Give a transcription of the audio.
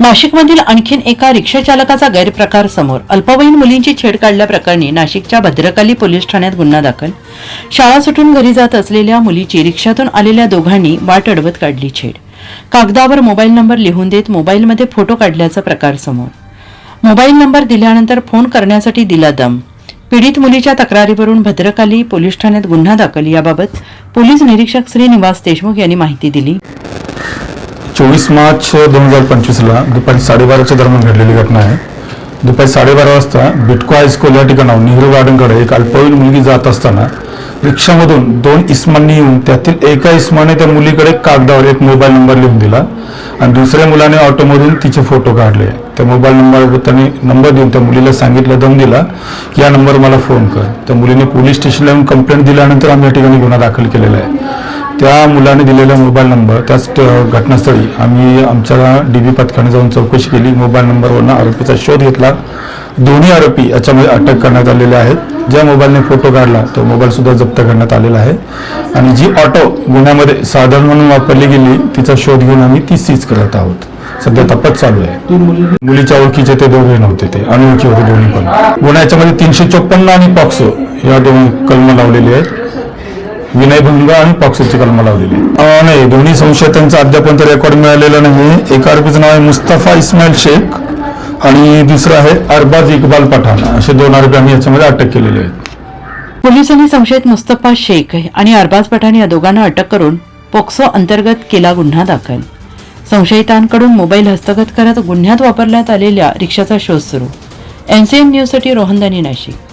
नाशिकमधील आणखीन एका रिक्षा चालकाचा गैरप्रकार समोर अल्पवयीन मुलींची छेड काढल्याप्रकरणी नाशिकच्या भद्रकाली पोलीस ठाण्यात गुन्हा दाखल. शाळा सुटून घरी जात असलेल्या मुलीची रिक्षातून आलेल्या दोघांनी वाट अडवत काढली छेड. कागदावर मोबाईल नंबर लिहून देत मोबाईलमध्ये फोटो काढल्याचा प्रकार समोर. मोबाईल नंबर दिल्यानंतर फोन करण्यासाठी दिला दम. पीडित मुलीच्या तक्रारीवरून भद्रकाली पोलीस ठाण्यात गुन्हा दाखल. याबाबत पोलीस निरीक्षक श्रीनिवास देशमुख यांनी माहिती दिली. चोवीस मार्च दोन हजार पंचवीसला दुपारी साडेबाराच्या दरम्यान घडलेली घटना आहे. दुपारी साडेबारा वाजता बिटको हायस्कूल या ठिकाणाहून नेहरू गार्डनकडे एक अल्पवयीन मुलगी जात असताना रिक्षामधून दोन इस्मांनी येऊन त्यातील एका इस्माने त्या मुलीकडे कागदावर एक मोबाईल नंबर लिहून दिला आणि दुसऱ्या मुलाने ऑटोमधून तिचे फोटो काढले. त्या मोबाईल नंबरवर त्यांनी नंबर देऊन त्या मुलीला सांगितलं दम दिला. की या नंबर मला फोन कर. त्या मुलीने पोलीस स्टेशनला येऊन कंप्लेंट दिल्यानंतर आम्ही या ठिकाणी गुन्हा दाखल केलेला आहे. त्या मुलाने दिलेला मोबाईल नंबर त्याच घटनास्थळी आम्ही आमच्या डी बी पथकाने जाऊन चौकशी केली. मोबाईल नंबरवरनं आरोपीचा शोध घेतला. दोन्ही आरोपी याच्यामध्ये अटक करण्यात आलेले आहेत. ज्या मोबाईलने फोटो काढला तो मोबाईल सुद्धा जप्त करण्यात आलेला आहे. आणि जी ऑटो गुन्ह्यामध्ये साधन म्हणून वापरली गेली तिचा शोध घेऊन आम्ही ती सीज करत आहोत. सध्या तपास चालू आहे. मुलीच्या ओळखीचे ते दोघे नव्हते ते अनोळखी होते दोन्ही पण. गुन्हा याच्यामध्ये तीनशे चोपन्न आणि पॉक्सो या दोन कलम लावलेली आहेत. विनयभंग आणि पॉक्सोची कलम लावलेली नाही दोन्ही संशयितांचं अद्यापर्यंत रेकॉर्ड मिळालेलं नाही. एका आरोपीचं नाव आहे मुस्तफा इस्माईल शेख आणि दुसरं आहे अरबाज इक्बाल पठाण. असे दोन आरोपी आम्ही याच्यामध्ये अटक केलेले आहेत. पोलिसांनी संशयित मुस्तफा शेख आणि अरबाज पठाण या दोघांना अटक करून पोक्सो अंतर्गत केला गुन्हा दाखल. संशयितांकडून मोबाईल हस्तगत करत गुन्ह्यात वापरण्यात आलेल्या रिक्षाचा शोध सुरू. एनसीएन न्यूजसाठी रोहनदानी नाशिक.